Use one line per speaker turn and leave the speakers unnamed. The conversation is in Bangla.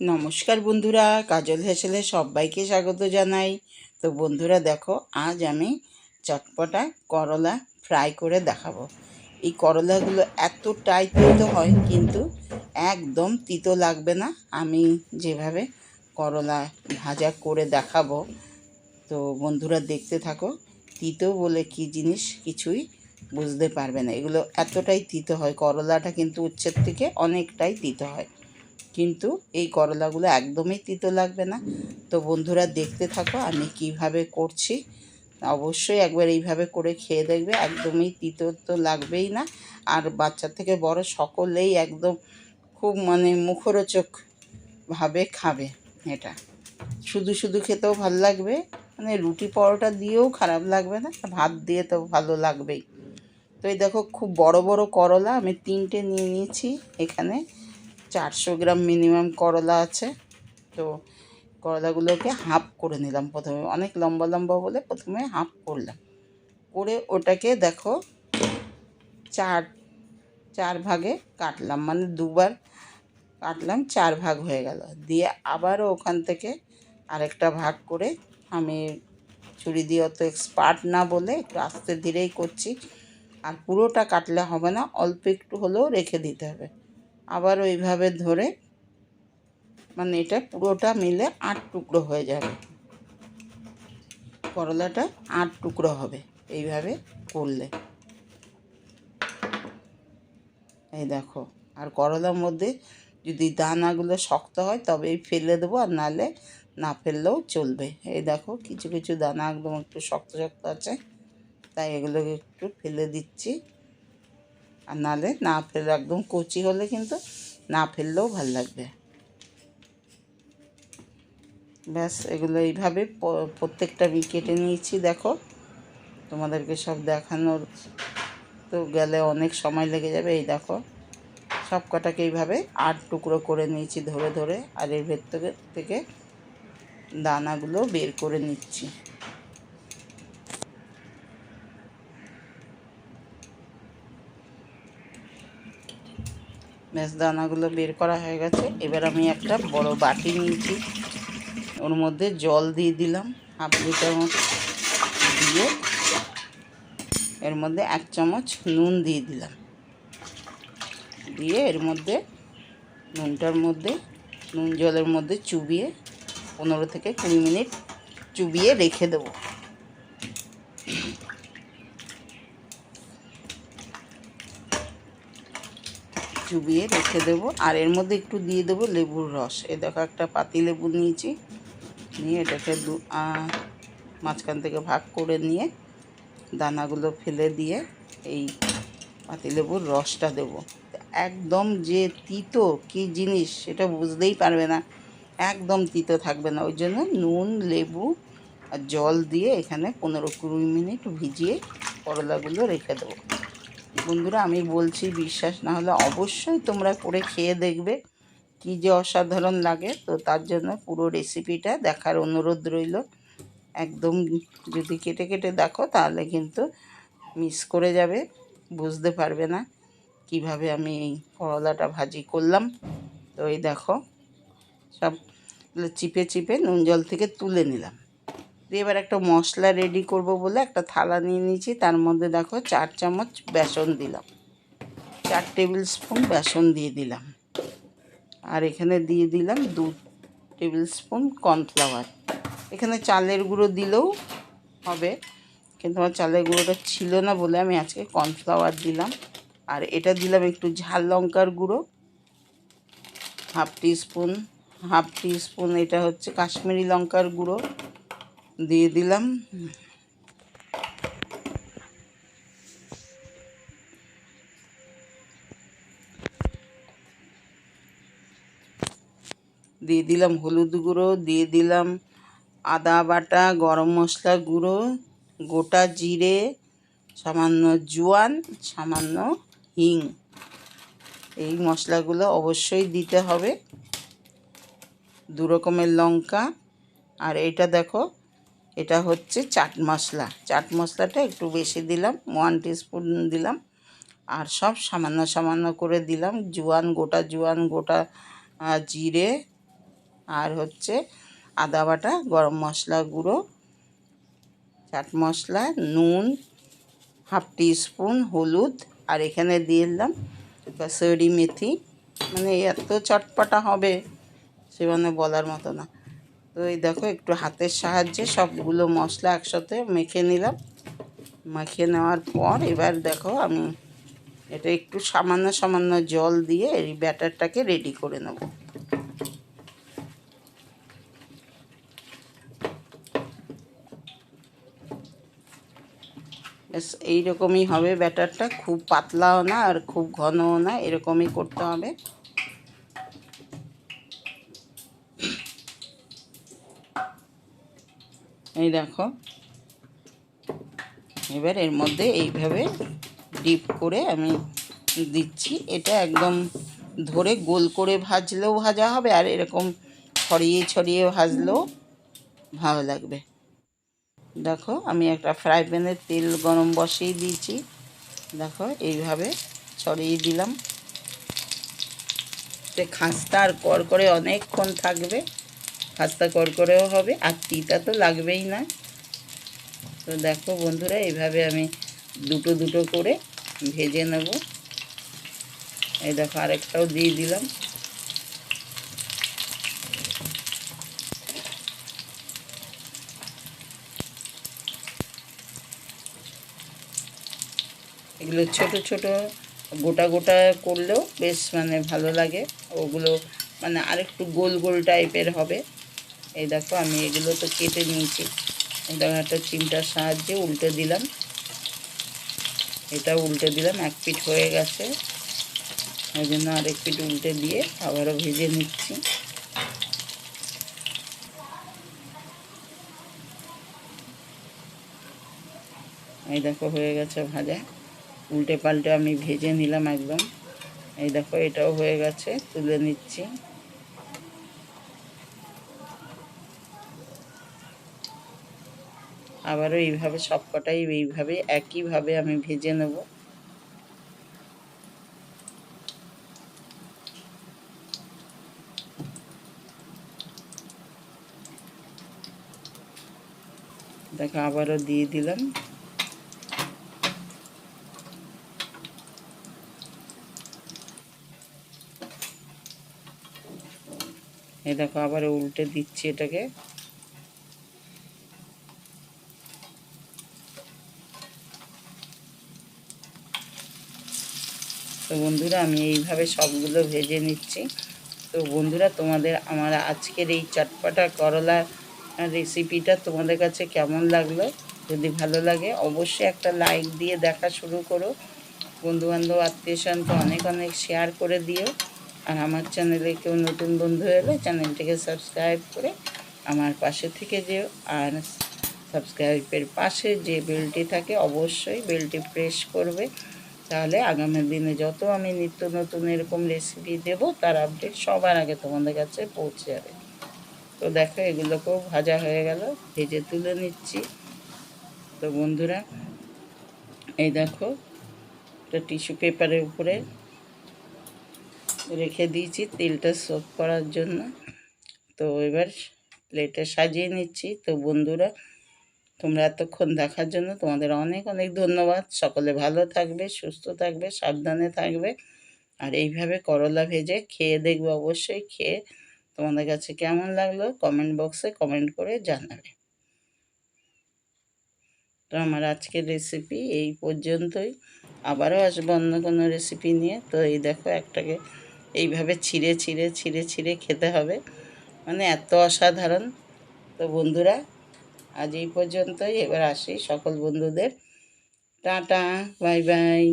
নমস্কার বন্ধুরা, কাজল হেসেলে সবাইকে স্বাগত জানাই। তো বন্ধুরা, দেখো, আজ আমি চটপটা করলা ফ্রাই করে দেখাবো। এই করলাগুলো এতটাই তিতো হয়, কিন্তু একদম তিতো লাগবে না। আমি যেভাবে করলা ভাজা করে দেখাবো, তো বন্ধুরা দেখতে থাকো, তিতো বলে কি জিনিস কিছুই বুঝতে পারবে না। এগুলো এতটাই তিতো হয়, করলাটা কিন্তু উচ্ছের থেকে অনেকটাই তিতো হয়। কিন্তু এই করলাগুলো একদমই তিতো লাগবে না। তো বন্ধুরা, দেখতে থাকো আমি কীভাবে করছি। অবশ্যই একবার এইভাবে করে খেয়ে দেখবে, একদমই তিতো তো লাগবেই না। আর বাচ্চা থেকে বড় সকলেই একদম খুব মানে মুখরোচকভাবে খাবে এটা। শুধু শুধু খেতেও ভালো লাগবে মানে রুটি পরোটা দিয়েও খারাপ লাগবে না, ভাত দিয়ে তো ভালো লাগবেই। তো এই দেখো, খুব বড় বড় করলা আমি তিনটে নিয়ে নিয়েছি এখানে। চারশো গ্রাম মিনিমাম করলা আছে। তো করলাগুলোকে হাফ করে নিলাম প্রথমে। অনেক লম্বা লম্বা বলে প্রথমে হাফ করলাম। করে ওটাকে দেখো চার চার ভাগে কাটলাম। মানে দুবার কাটলাম, চার ভাগ হয়ে গেল। দিয়ে আবারও ওখান থেকে আরেকটা ভাগ করে আমি ছুরি দিয়ে অত এক্সপার্ট না বলে একটু আস্তে ধীরেই করছি। আর পুরোটা কাটলে হবে না, অল্প একটু হলেও রেখে দিতে হবে। আবার ওইভাবে ধরে মানে এটা পুরোটা মিলে আট টুকরো হয়ে যাবে। করলাটা আট টুকরো হবে এইভাবে করলে। এই দেখো, আর করলার মধ্যে যদি দানাগুলো শক্ত হয় তবেই ফেলে দেবো, আর নালে না ফেললেও চলবে। এই দেখো, কিছু কিছু দানা একদম একটু শক্ত শক্ত আছে, তাই এগুলোকে একটু ফেলে দিচ্ছি। আর নালে না ফেলে একদম কচি হলে কিন্তু না ফেললেও ভালো লাগবে। ব্যাস, এগুলো এইভাবে প্রত্যেকটা আমি কেটে নিয়েছি, দেখো। তোমাদেরকে সব দেখানোর তো গেলে অনেক সময় লেগে যাবে, এই দেখো। সব কটাকে এইভাবে আট টুকরো করে নিয়েছি ধরে ধরে, আর এর ভেতর থেকে দানাগুলো বের করে নিচ্ছি। দানাগুলো বের করা হয়ে গেছে। এবার আমি একটা বড় বাটি নিয়েছি। ওর মধ্যে জল দিয়ে দিলাম, হাফ লিটার মতো দিয়ে। এর মধ্যে এক চামচ নুন দিয়ে দিলাম। দিয়ে এর মধ্যে নুনটার মধ্যে, নুন জলের মধ্যে চুবিয়ে পনেরো থেকে কুড়ি মিনিট চুবিয়ে রেখে দেবো। চুবিয়ে রেখে দেবো। আর এর মধ্যে একটু দিয়ে দেবো লেবুর রস। এ দেখো একটা পাতি লেবু নিয়েছি। নিয়ে এটাকে দু মাঝখান থেকে ভাগ করে নিয়ে দানাগুলো ফেলে দিয়ে এই পাতিলেবুর রসটা দেব। একদম যে তিতো কি জিনিস সেটা বুঝতেই পারবে না। একদম তিতো থাকবে না। ওই জন্য নুন, লেবু আর জল দিয়ে এখানে পনেরো কুড়ি মিনিট ভিজিয়ে করলাগুলো রেখে দেবো। বন্ধুরা, আমি বলছি বিশ্বাস, না হলে অবশ্যই তোমরা করে খেয়ে দেখবে কি যে অসাধারণ লাগে। তো তার জন্য পুরো রেসিপিটা দেখার অনুরোধ রইল। একদম যদি কেটে কেটে দেখো, তাহলে কিন্তু মিস করে যাবে, বুঝতে পারবে না কীভাবে আমি এই করলাটা ভাজি করলাম। তো এই দেখো, সব চিপে চিপে নুন জল থেকে তুলে নিলাম। দিয়ে এবার একটা মশলা রেডি করব বলে একটা থালা নিয়ে নিয়েছি। তার মধ্যে দেখো চার চামচ বেসন দিলাম। চার টেবিল স্পুন বেসন দিয়ে দিলাম। আর এখানে দিয়ে দিলাম দু টেবিল স্পুন কর্নফ্লাওয়ার। এখানে চালের গুঁড়ো দিলেও হবে, কিন্তু আমার চালের গুঁড়োটা ছিল না বলে আমি আজকে কর্নফ্লাওয়ার দিলাম। আর এটা দিলাম একটু ঝাল লঙ্কার গুঁড়ো, half teaspoon, half teaspoon, এটা হচ্ছে কাশ্মীরি লঙ্কার গুঁড়ো। দিয়ে দিলাম। দিয়ে দিলাম হলুদ গুঁড়ো, দিয়ে দিলাম আদা বাটা, গরম মশলা গুঁড়ো, গোটা জিরে, সামান্য জোয়ান, সামান্য হিং। এই মশলাগুলো অবশ্যই দিতে হবে। দু রকমের লঙ্কা। আর এটা দেখো এটা হচ্ছে চাট মশলা। চাট মশলাটা একটু বেশি দিলাম ওয়ান টিস্পুন দিলাম, আর সব সামান্য সামান্য করে দিলাম, জোয়ান, গোটা জোয়ান, গোটা জিরে, আর হচ্ছে আদা বাটা, গরম মশলা গুঁড়ো, চাট মশলা, নুন হাফ স্পুন হলুদ, আর এখানে দিয়ে দিলাম কাসুরি মেথি। মানে এত চটপটা হবে সে মানে বলার মতো না। তো এই দেখো একটু হাতের সাহায্যে সবগুলো মশলা একসাথে মেখে নিলাম। মাখিয়ে নেওয়ার পর এবার দেখো আমি এটা একটু সামান্য সামান্য জল দিয়ে এই ব্যাটারটাকে রেডি করে নেব। এইরকমই হবে ব্যাটারটা। খুব পাতলাও না আর খুব ঘনও না, এরকমই করতে হবে। এই দেখো। এবার এর মধ্যে এইভাবে ডিপ করে আমি দিচ্ছি। এটা একদম ধরে গোল করে ভাজলেও ভাজা হবে আর এরকম ছড়িয়ে ছড়িয়ে ভাজলেও ভালো লাগবে। দেখো, আমি একটা ফ্রাই প্যানে তেল গরম বসিয়ে দিয়েছি। দেখো, এইভাবে ছড়িয়ে দিলাম। খাস্তা আর কর করে অনেকক্ষণ থাকবে। খাস্তা করকরেও হবে, আর তিতা তো লাগবেই না। তো দেখো বন্ধুরা, এইভাবে আমি দুটো দুটো করে ভেজে নেব। এই দেখো আরেকটাও দিয়ে দিলাম। এগুলো ছোট ছোট গোটা গোটা করলেও বেশ মানে ভালো লাগে। ওগুলো মানে আরেকটু গোল গোল টাইপের হবে। এই দেখো, আমি এগুলো তো কেটে নিয়েছি। দেখো, একটা চিমটার সাহায্যে উল্টে দিলাম। এটা উল্টে দিলাম, এক পিঠ হয়ে গেছে। ওই জন্য আরেক পিঠ উল্টে দিয়ে আবারও ভেজে নিচ্ছি। এই দেখো, হয়ে গেছে ভাজা। উল্টে পাল্টে আমি ভেজে নিলাম একদম। এই দেখো, এটাও হয়ে গেছে, তুলে নিচ্ছি। আবারও এইভাবে সবকটাই এইভাবে, একইভাবে আমি ভেজে নেব। দেখো, আবারও দিয়ে দিলাম। এই দেখো আবার উল্টে দিচ্ছি এটাকে তো বন্ধুরা, আমি এইভাবে সবগুলো ভেজে নিচ্ছি। তো বন্ধুরা, তোমাদের আমার আজকের এই চটপাটা করলা রেসিপিটা তোমাদের কাছে কেমন লাগল? যদি ভালো লাগে, অবশ্যই একটা লাইক দিয়ে দেখা শুরু করো। বন্ধুবান্ধব আত্মীয় স্বজনকে অনেক অনেক শেয়ার করে দিও। আর আমার চ্যানেলে কেউ নতুন বন্ধু এলে চ্যানেলটিকে সাবস্ক্রাইব করে আমার পাশে থেকে যেও। আর সাবস্ক্রাইবের পাশে যে বেলটি থাকে, অবশ্যই বেলটি প্রেস করবে। তাহলে আগামী দিনে যত আমি নিত্য নতুন এরকম রেসিপি দেব, তার আপডেট সবার আগে তোমাদের কাছে পৌঁছে যাবে। তো দেখো এগুলোকেও ভাজা হয়ে গেল, ভেজে তুলে নিচ্ছি। তো বন্ধুরা, এই দেখো, একটা টিস্যু পেপারের উপরে রেখে দিয়েছি তেলটা সোপ করার জন্য। তো এবার প্লেটে সাজিয়ে নিচ্ছি। তো বন্ধুরা তোমরা এতক্ষণ দেখার জন্য তোমাদের অনেক অনেক ধন্যবাদ। সকলে ভালো থাকবে, সুস্থ থাকবে, সাবধানে থাকবে। আর এইভাবে করলা ভেজে খেয়ে দেখবে অবশ্যই, খেয়ে তোমাদের কাছে কেমন লাগল কমেন্ট বক্সে কমেন্ট করে জানাবে। তো আমার আজকের রেসিপি এই পর্যন্তই। আবারও আসব অন্য কোনো রেসিপি নিয়ে। তো এই দেখো একটাকে এইভাবে ছিঁড়ে ছিঁড়ে ছিঁড়ে ছিঁড়ে খেতে হবে। মানে এত অসাধারণ। তো বন্ধুরা আজ এই পর্যন্তই। এবার আসি সকল বন্ধুদের। Tata bye bye.